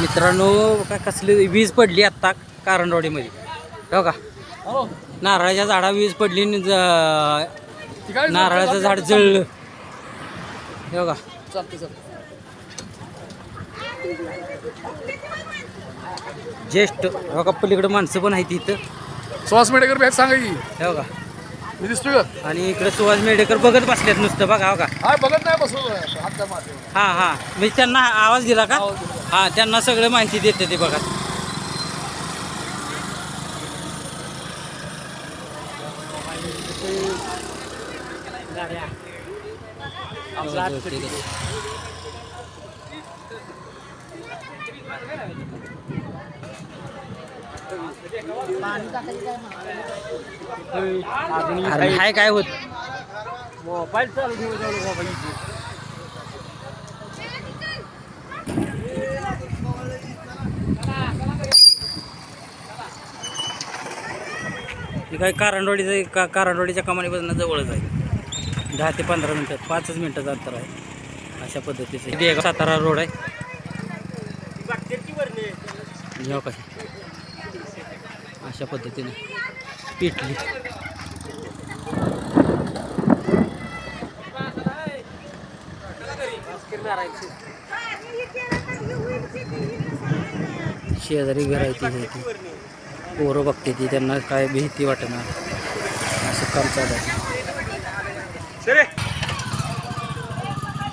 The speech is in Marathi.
मित्रांनो काय कसली वीज पडली आत्ता कारणवाडीमध्ये हो का? हो. नारळाच्या झाडा वीज पडली नारळाचं झाड जळलं. हो का? ज्येष्ठ हो का पलीकडे माणसं पण आहेत इथं. सुहास मेडेकर बॅग सांगा की. हो का? मी दिसतोय का? आणि इकडे सुहास मेडेकर बघत बसल्यात नुसतं बघा हो का? हा बघत नाही बसलो हां हां. मी त्यांना आवाज दिला का. हां त्यांना सगळं माहिती देते ते बघा. अरे हाय काय होत मोबाईल चालू मोबाईल हे काय कारणवाडीचं का कारणवाडीच्या कमानीपासून जवळच आहे. दहा ते पंधरा मिनटात पाचच मिनटाचं अंतर आहे. अशा पद्धतीचं देगाव सातारा रोड आहे. हो काय अशा पद्धतीने पिटली शेजारी घर आहे पोरं बघते ती त्यांना काय भीती वाटणार? असं काम चालू आहे.